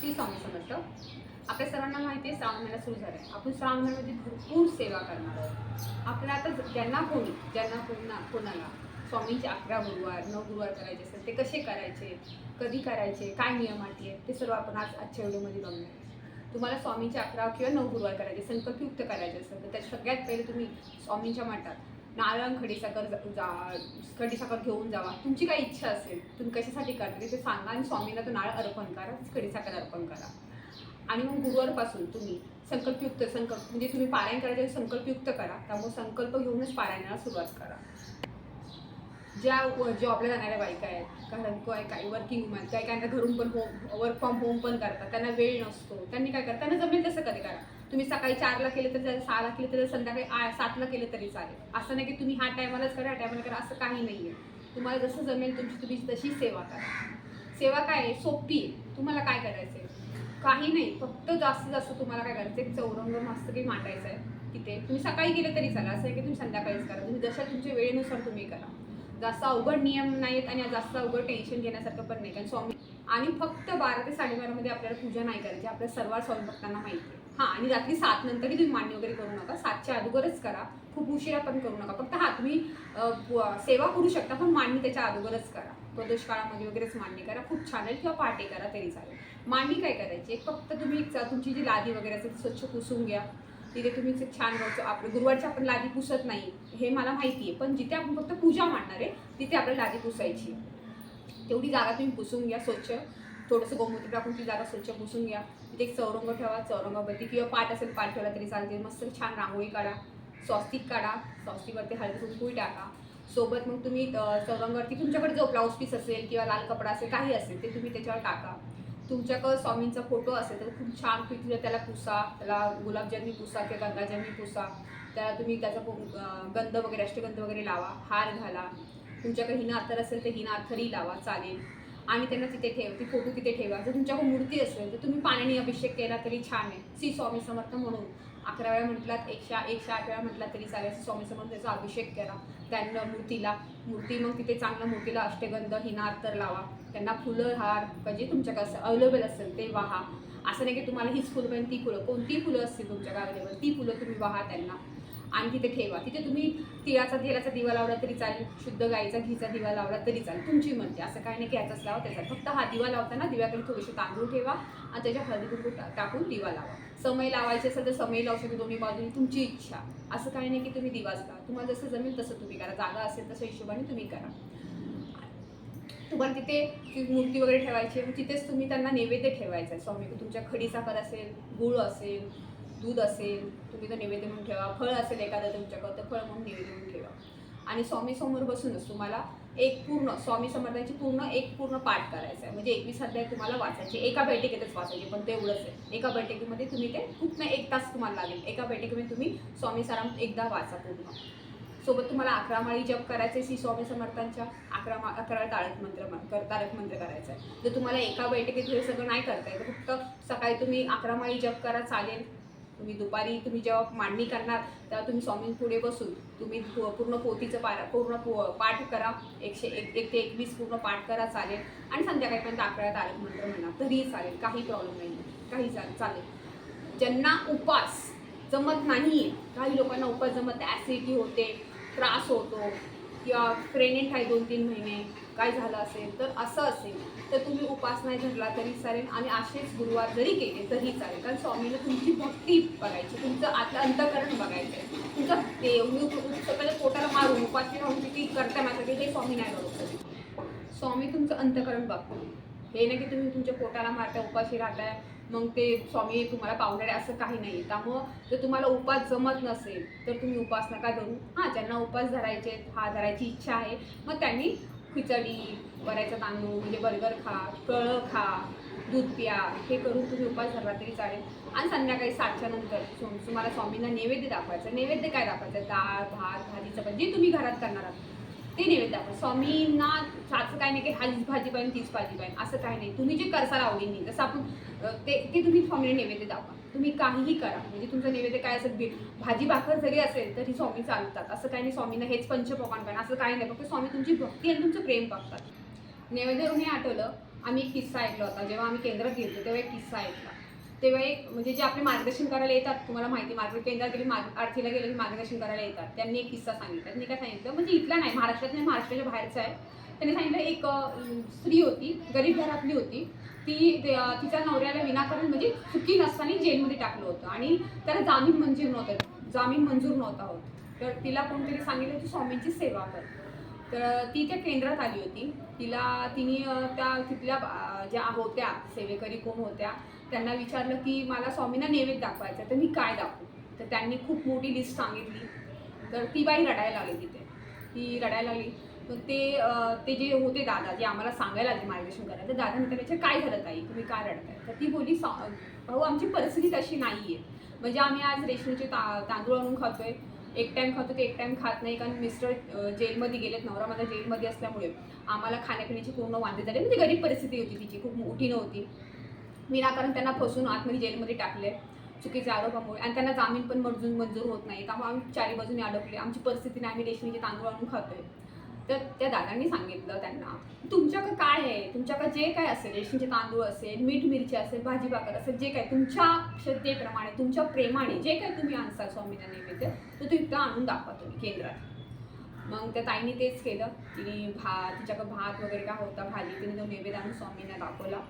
श्री स्वामी समर्थ. आपल्या सर्वांना माहिती आहे श्रावण महिना सुरू झाला आहे आपण श्रावण महिन्यामध्ये भरपूर सेवा करणार आहोत. आपल्याला आता ज्यांना कोणी ज्यांना कोणा कोणाला स्वामींचे अकरा गुरुवार नऊ गुरुवार करायचे असतात ते कसे करायचे कधी करायचे काय नियम आहेत ते सर्व आपण आज आजच्या व्हिडिओमध्ये बघणार तुम्हाला स्वामींचे अकरा किंवा नऊ गुरुवार करायचे संकल्पयुक्त करायचे असेल तर त्यात सगळ्यात पहिले तुम्ही स्वामींच्या मठात नारळ खडीसाखर जा जा- खडीसाखर घेऊन जावा. तुमची काय इच्छा असेल तुम्ही कशासाठी करते ते सांगा आणि स्वामीला तो नारळ अर्पण करा खडीसाखर अर्पण करा. आणि मग गुरुवारपासून तुम्ही संकल्पयुक्त संकल्प म्हणजे तुम्ही पारायण करायचे संकल्पयुक्त करा. त्यामुळे संकल्प घेऊनच पारायणाला सुरुवात करा. ज्या जॉबला जाणाऱ्या बायका आहेत कारण काय काही वर्किंग वुमन काही काही घरून पण होम वर्क फ्रॉम होम पण करतात त्यांना वेळ नसतो. त्यांनी काय करतात? त्यांना जमेल तसं कधी करा. तुम्ही सकाळी चारला केलं तर चालेल सहाला केलं तर संध्याकाळी आ सातला केलं तरी चालेल. असं नाही की तुम्ही ह्या टायमालाच करा ह्या टायमाला करा असं काही नाही आहे तुम्हाला जसं जमेल तुमची तुम्ही तशी सेवा करा. सेवा काय आहे? सोपी आहे. तुम्हाला काय करायचं आहे? काही नाही. फक्त जास्तीत जास्त तुम्हाला काय करायचं आहे? चौरंग मस्त काही मांडायचं आहे तिथे. तुम्ही सकाळी गेलं तरी चालेल. असं आहे की तुम्ही संध्याकाळीच करा. तुम्ही जशा तुमच्या वेळेनुसार तुम्ही करा. जास्त अवघड नियम नाहीत आणि जास्त अवघड टेन्शन घेण्यासारखं पण नाही कारण स्वामी आणि फक्त बारा ते साडेबारामध्ये आपल्याला पूजा नाही करायची. आपल्या सर्व स्वामी भक्तांना माहिती आहे. हां आणि रात्री सात नंतरही तुम्ही मांडणी वगैरे करू नका. सातच्या अगोदरच करा. खूप उशिरा पण करू नका. फक्त हा तुम्ही सेवा करू शकता पण मांडणी त्याच्या अगोदरच करा. प्रदोष काळामध्ये वगैरेच मांडणी करा. खूप छान आहे. किंवा पहाटे करा तरी चालेल. मांडणी काय करायची? फक्त तुम्ही तुमची जी लादी वगैरे असेल ती स्वच्छ पुसून घ्या. तिथे तुम्ही छान रोजचं आपलं गुरुवारची आपण लादी पुसत नाही हे मला माहिती आहे. पण जिथे आपण फक्त पूजा मांडणार आहे तिथे आपल्याला लादी पुसायची तेवढी जागा तुम्ही पुसून घ्या स्वच्छ. थोडंसं गोमूत्र टाकून ती जागा स्वच्छ पुसून घ्या. तिथे एक चौरंग ठेवा चौरंगावरती किंवा पाठ असेल पाठ ठेवला तरी चालते. मस्त छान रांगोळी काढा. स्वस्तिक काढा. स्वस्तिकवरती हळदी कुंकूही टाका. सोबत मग तुम्ही चौरंगावरती तुमच्याकडे जो ब्लाऊज पीस असेल किंवा लाल कपडा असेल काही असेल ते तुम्ही त्याच्यावर टाका. तुमच्याकडं स्वामींचा फोटो असेल तर खूप छान पैकी त्याला पुसा त्याला गुलाबजामी पुसा किंवा गंगाजामी पुसा त्याला तुम्ही त्याचा गंध वगैरे अष्टगंध वगैरे लावा हार घाला. तुमच्याकडे हिना अथर असेल तर हिना अथरही लावा चालेल. आणि त्यांना तिथे ठेव ती फोटो तिथे ठेवा. जर तुमच्याकडे मूर्ती असेल तर तुम्ही पाण्याने अभिषेक केला तरी छान आहे. श्री स्वामी समर्थ म्हणून. अकरा वेळा म्हटलात एकशे एकशे आठ वेळा म्हटलात तरी चालेल. स्वामी समोर त्याचा अभिषेक करा. त्यांना मूर्तीला मूर्ती मग तिथे चांगलं मूर्तीला अष्टगंध हिनार तर लावा. त्यांना फुलं हार म्हणजे तुमच्याकडे असं अवेलेबल असेल ते वाहा. असं नाही की तुम्हाला हीच फुलं पण ती फुलं कोणती फुलं असतील तुमच्याकडे अवेलेबल ती फुलं तुम्ही वाहा त्यांना. आणि तिथे ठेवा. तिथे तुम्ही तिळाचा तेलाचा दिवा लावला तरी चालेल शुद्ध गाईचा घीचा दिवा लावला तरी चालेल तुमची म्हणते असं काही नाही की याचाच लावा त्याचा फक्त हा दिवा लावताना दिव्याकडे थोडेसे तांदूळ ठेवा आणि त्याच्या हळदी कुंकू टाकून दिवा लावा. समय लावायचे असेल तर समय लावू शकतो दोन्ही बाजूनी तुमची इच्छा. असं काही नाही की तुम्ही दिवाच लावा तुम्हाला जसं जमेल तसं तुम्ही करा. जागा असेल तसं हिशोबाने तुम्ही करा. तुम्हाला तिथे मूर्ती वगैरे ठेवायची आहे तिथेच तुम्ही त्यांना नैवेद्य ठेवायचं आहे. स्वामी तुमच्या खडी साखर असेल गुळ असेल दूध असेल तुम्ही तर नैवेद्य म्हणून ठेवा. फळ असेल एखादं तुमच्याकडं तर फळ म्हणून नैवेद्य म्हणून ठेवा. आणि स्वामी समोर बसूनच तुम्हाला एक पूर्ण स्वामी समर्थांची पूर्ण एक पूर्ण पाठ करायचा आहे म्हणजे एकवीस अध्याय तुम्हाला वाचायचे. एका बैठकीतच वाचायचे पण ते एवढंच आहे. एका बैठकीमध्ये तुम्ही ते खूप नाही एक तास तुम्हाला लागेल. एका बैठकीमध्ये तुम्ही स्वामी साराम एकदा वाचा पूर्ण. सोबत तुम्हाला अकरा माळी जप करायचे श्री स्वामी समर्थांच्या. अकरा मा अकरा तारक मंत्र म- कर तारक मंत्र करायचा आहे जर तुम्हाला एका बैठकीत हे सगळं नाही करता येतं फक्त सकाळी तुम्ही अकरा माळी जप करा चालेल. तुम्ही दुपारी तुम्ही जेव्हा मांडणी करणार तेव्हा तुम्ही स्वामींपुढे बसून तुम्ही पूर्ण पोथीचं पारा पूर्ण पो पाठ करा. एकशे एक एक ते एकवीस पूर्ण पाठ करा चालेल. आणि संध्याकाळपर्यंत अकरा तारीख मंत्र म्हणा तरीही चालेल. काही प्रॉब्लेम नाही. काही चालेल चालेल. ज्यांना उपास जमत नाही काही लोकांना उपास जमत ॲसिडिटी होते त्रास होतो. किंवा प्रेग्नेंट आहे दोन तीन महिने काय झालं असेल तर असं असेल तर तुम्ही उपास नाही धरला तरी चालेल. आणि असेच गुरुवार जरी केले तरी चालेल. कारण स्वामीला तुमची भक्ती बघायची तुमचं आता अंतकरण बघायचं आहे. तुमचं ते स्वतःच्या पोटाला मारून उपाशी राहून किती करता मात्र हे स्वामी नाही बरोबर स्वामी तुमचं अंतकरण बघतो. हे नाही की तुम्ही तुमच्या पोटाला मारता उपाशी राहताय मग ते स्वामी तुम्हाला पावणार आहे असं काही नाही त्यामुळं जर तुम्हाला उपास जमत नसेल तर तुम्ही उपास नका धरू. हां ज्यांना उपास धरायचे हा धरायची इच्छा आहे मग त्यांनी खिचडी बऱ्याचा तांदूळ म्हणजे बर्गर खा कळं खा दूध प्या हे करून तुम्ही उपास धरला तरी चालेल. आणि संध्याकाळी सातच्या नंतर तुम्हाला स्वामींना नैवेद्य दाखवायचं नैवेद्य काय दाखवायचं डाळ भात भाजी चपाती जे तुम्ही घरात करणार आहात. ते नैवेद्य दाखवा स्वामींना असं काही नाही की हाच भाजी पाहिजे तीच भाजी पाहिजे. असं काही नाही. तुम्ही जे करसाल आवडीने जसं आपण ते ते तुम्ही स्वामीने नैवेद्य दाखवा तुम्ही काहीही करा. म्हणजे तुमचं नैवेद्य काय असेल बी भाजी भाकर जरी असेल तरी स्वामी चालतात. असं काही नाही स्वामींना हेच पंचपकवान पाहिजे असं काही नाही. फक्त स्वामी तुमची भक्ती आणि तुमचं प्रेम बघतात. नैवेद्य हे आठवलं. आम्ही एक किस्सा ऐकला होता. जेव्हा आम्ही केंद्रात गेलो तेव्हा एक किस्सा ऐकला. तेव्हा एक म्हणजे जे आपले मार्गदर्शन करायला येतात तुम्हाला माहिती मार्ग केंद्रात गेले मार्ग आरतीला गेले की मार्गदर्शन करायला येतात. त्यांनी एक किस्सा सांगितला. त्यांनी काय सांगितलं? म्हणजे इथला नाही महाराष्ट्रात नाही महाराष्ट्राच्या बाहेरचा आहे. त्यांनी सांगितलं एक स्त्री होती गरीब घरातली होती. ती तिच्या नवऱ्याला विनाकारण म्हणजे चुकी नसताना जेलमध्ये टाकलं होतं. आणि त्याला जामीन मंजूर नव्हतं जामीन मंजूर नव्हता होत. तर तिला कोणतरी सांगितलं तू स्वामींची सेवा कर. तर ती त्या केंद्रात आली होती. तिला तिने त्या तिथल्या ज्या होत्या सेवेकरी कोण होत्या त्यांना विचारलं की मला स्वामींना नैवेद्य दाखवायचं तर मी काय दाखवू? तर त्यांनी खूप मोठी लिस्ट सांगितली. तर ती बाई रडायला लागली तिथे. ती रडायला लागली. तर ते ते जे होते दादा जे आम्हाला सांगायला लागले मार्गदर्शन करायला तर दादा त्याच्या काय झालं ताई तुम्ही काय रडताय? तर ती बोली "सा- भाऊ आमची परिस्थिती तशी नाही आहे म्हणजे आम्ही आज रेशमीचे ता तांदूळ आणून खातोय. एक टाइम खातो ते एक टाइम खात नाही. कारण मिस्टर जेलमध्ये गेलेत. नवरा माझा जेलमध्ये असल्यामुळे आम्हाला खाण्यापिण्याची पूर्ण वांदे झाले. म्हणजे गरीब परिस्थिती होती तिची. खूप मोठी नव्हती. विनाकारण त्यांना फसून आतमध्ये जेलमध्ये टाकले चुकीच्या आरोपामुळे आणि त्यांना जामीन पण मंजूर मंजूर होत नाही. त्यामुळे आम्ही चारी बाजूने अडकले आमची परिस्थिती नाही. आम्ही रेशमीचे तांदूळ आणून खातोय. तर त्या दादांनी सांगितलं त्यांना तुमच्याकडं काय आहे? तुमच्याकडं जे काय असेल रेशमीचे तांदूळ असेल मीठ मिरची असेल भाजी भाकर असेल जे काय तुमच्या श्रद्धेप्रमाणे तुमच्या प्रेमाने जे काय तुम्ही आणसाल स्वामींना नैवेद्य तर तो इथं आणून दाखवा तुम्ही केंद्रात. मग त्या ताईने तेच केलं. तिने भात तिच्याकडं भात वगैरे काय होता भाजी तिने तो नैवेद्य आणून स्वामींना दाखवला.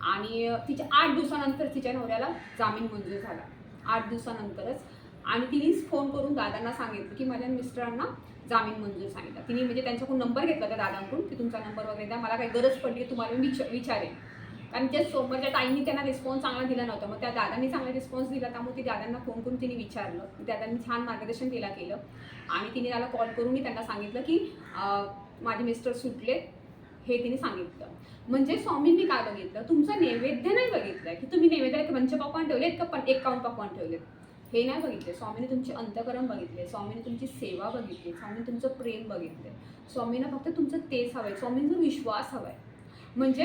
आणि तिच्या आठ दिवसानंतर तिच्या नवऱ्याला जामीन मंजूर झाला. आठ दिवसानंतरच. आणि तिनेच फोन करून दादांना सांगितलं की माझ्या मिस्टरांना जामीन मंजूर सांगितला. तिने म्हणजे त्यांच्याकडून नंबर घेतला त्या दादांकडून की तुमचा नंबर वगैरे द्या. मला काही गरज पडली तुम्हाला मी विच विचारेन. कारण त्या सोबतच्या ताईंनी त्यांना रिस्पॉन्स चांगला दिला नव्हता. मग त्या दादांनी चांगला रिस्पॉन्स दिला त्यामुळे ती दादांना फोन करून तिने विचारलं. दादांनी छान मार्गदर्शन तिला केलं. आणि तिने त्याला कॉल करून त्यांना सांगितलं की माझे मिस्टर सुटले. हे तिने सांगितलं. म्हणजे स्वामींनी काय बघितलं? तुमचं नैवेद्य नाही बघितलं की तुम्ही नैवेद्याला पंचपक्वान ठेवलेत का पण एकावन्न पक्वान ठेवलेत? हे नाही बघितले स्वामीने तुमचे अंतकरण बघितले स्वामीने तुमची सेवा बघितली. स्वामीने तुमचं प्रेम बघितले स्वामीनं फक्त तुमचं तेच आहे स्वामींचा विश्वास हवा आहे म्हणजे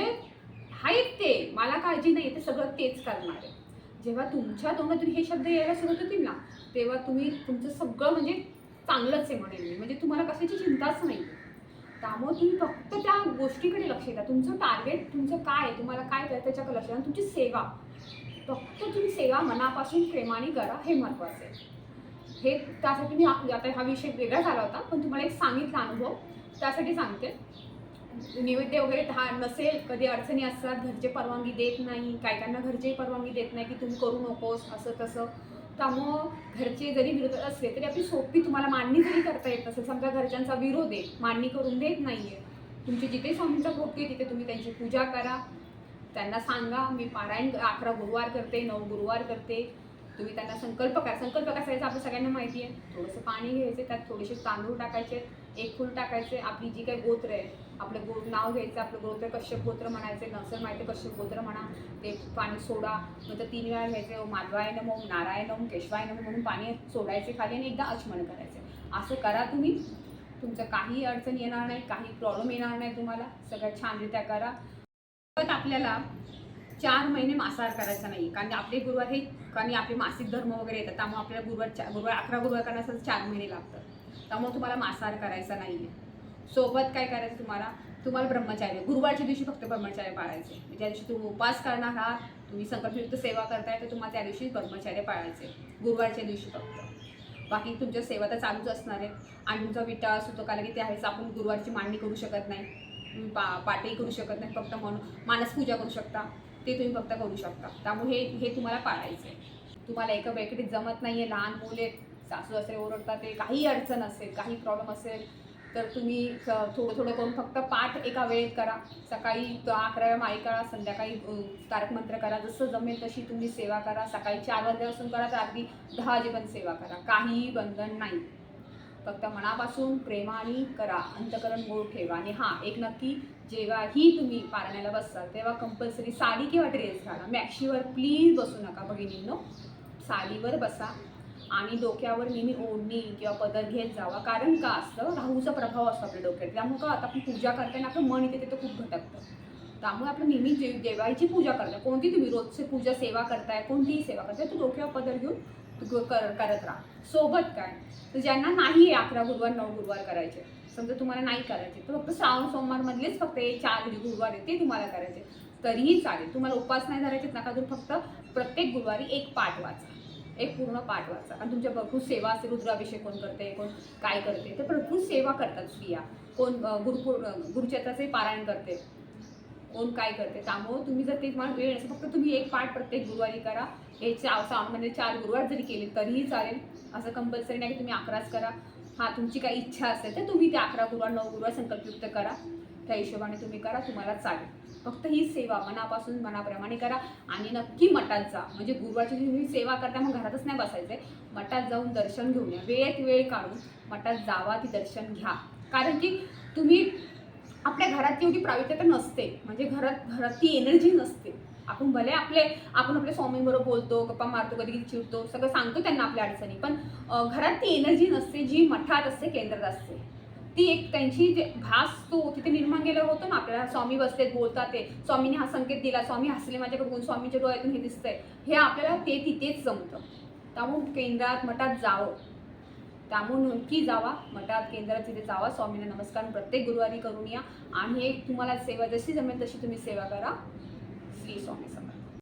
आहेत ते. मला काळजी नाही ते सगळं तेच करणार आहे. जेव्हा तुमच्या तोंडातून हे शब्द यायला सुरुवात होतील ना तेव्हा तुम्ही तुमचं सगळं म्हणजे चांगलंच आहे म्हणेल मी. म्हणजे तुम्हाला कशाची चिंताच नाही त्यामुळे तुम्ही फक्त त्या गोष्टीकडे लक्ष द्या. तुमचं टार्गेट तुमचं काय आहे तुम्हाला काय करायचं त्याच्याकडे लक्ष द्या. तुमची सेवा. फक्त तुम्ही सेवा मनापासून प्रेमाने करा हे महत्त्वाचं आहे. हे त्यासाठी मी आप- आता हा विषय वेगळा झाला होता पण तुम्हाला एक सांगितला अनुभव. त्यासाठी सांगते. नैवेद्य वगैरे हा नसेल कधी अडचणी असतात घरचे परवानगी देत नाही काही काहींना घरचेही परवानगी देत नाही की तुम्ही करू नकोस असं तसं. त्यामुळं घरचे जरी विरोध असले तरी आपली सोपी तुम्हाला मांडणी जरी करता येत असेल समजा घरच्यांचा विरोध आहे मांडणी करून देत नाहीये. तुमची जिथे स्वामींचा भोगते तिथे तुम्ही त्यांची पूजा करा. त्यांना सांगा मी पारायण अकरा गुरुवार करते नऊ गुरुवार करते. तुम्ही त्यांना संकल्प करा. संकल्प कसायचा आपल्या सगळ्यांना माहिती आहे थोडंसं पाणी घ्यायचे त्यात थोडेसे तांदूळ टाकायचे एक फूल टाकायचे आपली जी काही गोत्र आहे आपलं गो नाव घ्यायचं आपलं गोत्र कश्यप गोत्र म्हणायचे नसेल माहिती कश्यप गोत्र म्हणा ते पाणी सोडा. नंतर तीन वेळा घ्यायचे माधवाय नमो नारायण नम केशवाय नमो म्हणून पाणी सोडायचे खाली आणि एकदा अचमन करायचे. असं करा तुम्ही. तुमचं काही अडचण येणार नाही काही प्रॉब्लेम येणार नाही तुम्हाला. सगळ्यात छानरित्या करा. पण आपल्याला चार महिने मांसाहार करायचा नाही कारण आपले गुरुवार हे कारण आपले मासिक धर्म वगैरे येतात. त्यामुळे आपल्याला गुरुवार चा गुरुवार अकरा गुरुवार करण्यासाठी चार महिने लागतात. त्यामुळे तुम्हाला मांसाहार करायचा नाही आहे सोबत काय करायचं तुम्हाला? तुम्हाला ब्रह्मचार्य गुरुवारच्या दिवशी फक्त ब्रह्मचार्य पाळायचे. ज्या दिवशी तुम्ही उपास करणार आहात तुम्ही संकल्पयुक्त सेवा करताय तर तुम्हाला त्या दिवशी ब्रह्मचार्य पाळायचे. गुरुवारच्या दिवशी फक्त. बाकी तुमच्या सेवा तर चालूच असणार आहे. आणि तुमचा विटा होतो कारण की त्यावेळेस आपण गुरुवारची मांडणी करू शकत नाही. तुम्ही पा पाठही करू शकत नाही फक्त म्हणून. मानसपूजा करू शकता. ते तुम्ही फक्त करू शकता. त्यामुळे हे हे तुम्हाला पाळायचं आहे तुम्हाला एका बेकडीत जमत नाही आहे लहान मुले सासू सासरे ओरडतात ते काही अडचण असेल काही प्रॉब्लेम असेल तर तुम्ही थोडं थोडं करून फक्त पाठ एका वेळेत करा. सकाळी अकरा वेळा माई करा संध्याकाळी अ, तारक मंत्र करा. जसं जमेल तशी तुम्ही सेवा करा. सकाळी चार वाजल्यापासून करा तर अगदी दहा वाजेपर्यंत सेवा करा. काहीही बंधन नाही. फक्त मनापासून प्रेमाने करा. अंतकरण गोड ठेवा. आणि हां एक नक्की जेव्हाही तुम्ही पारण्याला बसताल तेव्हा कंपल्सरी साडी किंवा ड्रेस घाला. मॅक्शीवर प्लीज बसू नका बहिणींनो साडीवर बसा. आणि डोक्यावर नेहमी ओढणी किंवा पदर घेत जावा. कारण का असतं? राहूचा प्रभाव असतो आपल्या डोक्यात. त्यामुळं का? आता आपण पूजा करताना आपलं मन इथे तिथं खूप भटकतं. त्यामुळे आपण नेहमी जे देवाची पूजा करताय कोणती तुम्ही रोजची पूजा सेवा करताय कोणतीही सेवा करताय तू डोक्यावर पदर घेऊन तू ग- कर करत राहा. सोबत काय? तर ज्यांना नाही आहे अकरा गुरुवार नऊ गुरुवार करायचे समजा तुम्हाला नाही करायचे तर फक्त श्रावण सोमवारमधलेच फक्त हे चार गुरुवार आहे ते तुम्हाला करायचे. तरीही चालेल. तुम्हाला उपास नाही धरायचे नका तुम्ही फक्त प्रत्येक गुरुवारी एक पाठ वाचा. एक पूर्ण पाठ वाचा. आणि तुमच्या भरपूर सेवा असते रुद्राभिषेक कोण करते कोण काय करते ते भरपूर सेवा करतात स्त्रिया. कोण अं, गुरुपूर पारायण करते. कोण काय करते त्यामुळं तुम्ही जर ते तुम्हाला वेळ नसेल फक्त तुम्ही एक पाठ प्रत्येक गुरुवारी करा. हे चार म्हणजे चार गुरुवार जरी केले तरीही चालेल. असं कंपल्सरी नाही की तुम्ही अकराच करा. हा तुमची काही इच्छा असेल तर तुम्ही ते अकरा गुरुवार नऊ गुरुवार संकल्पयुक्त करा. त्या हिशोबाने तुम्ही करा तुम्हाला चालेल. फक्त ही सेवा मनापासून मनाप्रमाणे करा आणि नक्की मठात जा. म्हणजे गुरुवारची तुम्ही सेवा करता मग घरातच नाही बसायचंय. मठात जाऊन दर्शन घेऊन या. वेळेत वेळ काढून मठात जावा ती दर्शन घ्या. कारण की तुम्ही आपल्या घरात एवढी प्रावित्यता नसते. म्हणजे घरात घरात ती एनर्जी नसते. आपण भले आपले आपण आपल्या स्वामींबरोबर बोलतो गप्पा मारतो कधी कधी चिडतो सगळं सांगतो त्यांना आपल्या अडचणी. पण घरात ती एनर्जी नसते जी मठात असते केंद्रात असते. ती एक त्यांची जे भास तो तिथे निर्माण केलं होतो ना आपल्याला स्वामी बसलेत बोलतात ते. स्वामीने हा संकेत दिला स्वामी हसले माझ्याकडून स्वामीच्या डोळ्यातून हे दिसतंय. हे आपल्याला ते तिथेच जमतं. त्यामुळे केंद्रात मठात जावं. त्यामुळे नक्की जावा. मठात केंद्रात तिथे जावा. स्वामींना नमस्कार. प्रत्येक गुरुवारी करून या. आणि एक तुम्हाला सेवा जशी जमेल तशी तुम्ही सेवा करा. श्री स्वामी